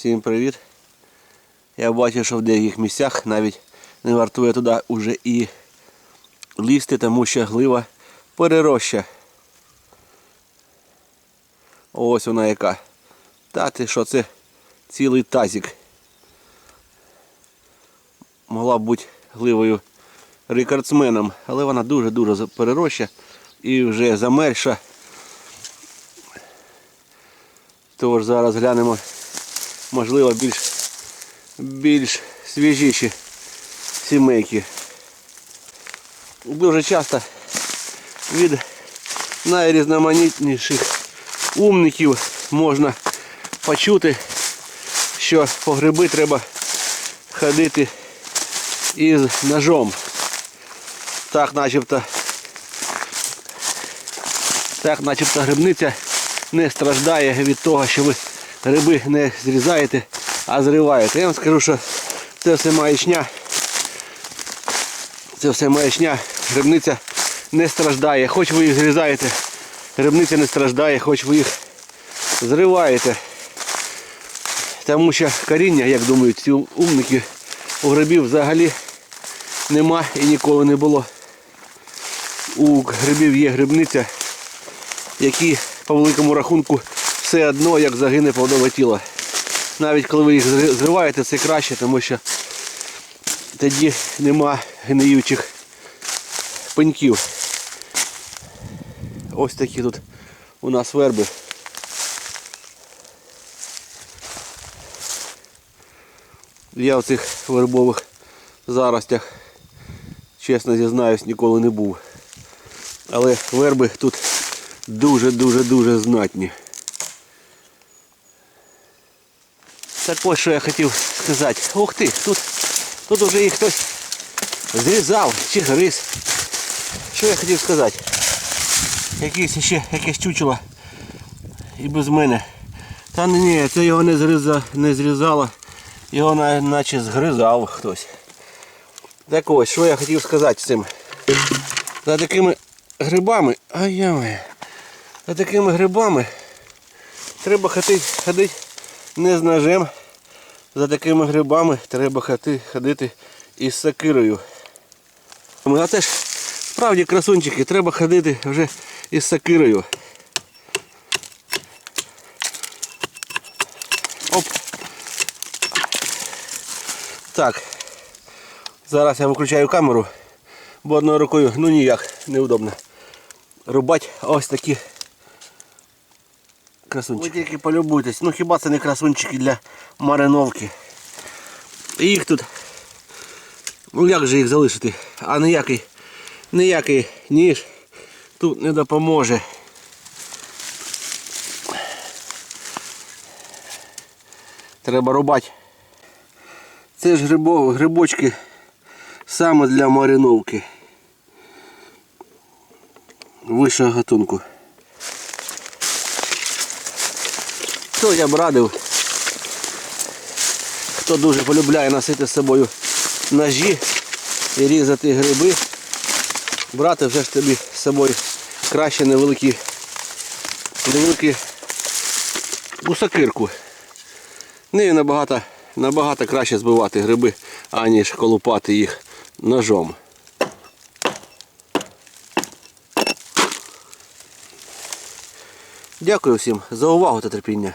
Всім привіт. Я бачу, що в деяких місцях навіть не вартує туди уже і лізти, тому що глива перероща. Ось вона яка. Та ти що це цілий тазик. Могла б бути гливою рекордсменом, але вона дуже-дуже перероща і вже замерша. Тож зараз глянемо, можливо, більш, більш свіжіші сімейки. Дуже часто від найрізноманітніших умників можна почути, що по гриби треба ходити із ножом. Так начебто, так начебто грибниця не страждає від того, що ви гриби не зрізаєте, а зриваєте. Я вам скажу, що це все маячня. Це все маячня. Грибниця не страждає. Хоч ви їх зрізаєте, грибниця не страждає, хоч ви їх зриваєте. Тому що коріння, як думають ці умники, у грибів взагалі нема і ніколи не було. У грибів є грибниця, які по великому рахунку все одно як загине плодове тіло. Навіть коли ви їх зриваєте, це краще, тому що тоді нема гниючих пеньків. Ось такі тут у нас верби. Я в цих вербових заростях, чесно зізнаюсь, ніколи не був. Але верби тут дуже-дуже-дуже знатні. Так ось що я хотів сказати. Ух ти, тут, тут вже їх хтось зрізав чи гриз. Що я хотів сказати? Якийсь ще якесь чучело і без мене. Та ні, це його не, зріза, не зрізало, його наче згризав хтось. Так ось, що я хотів сказати з цим. За такими грибами, ай-яй, за такими грибами треба ходити, ходити не з ножем. За такими грибами треба ходити із сокирою. А це ж справді красунчики, треба ходити вже із сокирою. Оп. Так. Зараз я виключаю камеру, бо одною рукою ну ніяк неудобно. Рубати ось такі красунчики. Ви тільки полюбуйтесь. Ну хіба це не красунчики для мариновки. І Їх тут. Ну як же їх залишити? А ніякий, ніякий ніж тут не допоможе. Треба рубати. Це ж грибо, грибочки саме для мариновки. Вищого гатунку. Хто я б радив, хто дуже полюбляє носити з собою ножі і різати гриби, брати вже ж тобі з собою краще невеликі, невеликі гусакирку. Нею набагато, набагато краще збивати гриби, аніж колупати їх ножом. Дякую всім за увагу та терпіння.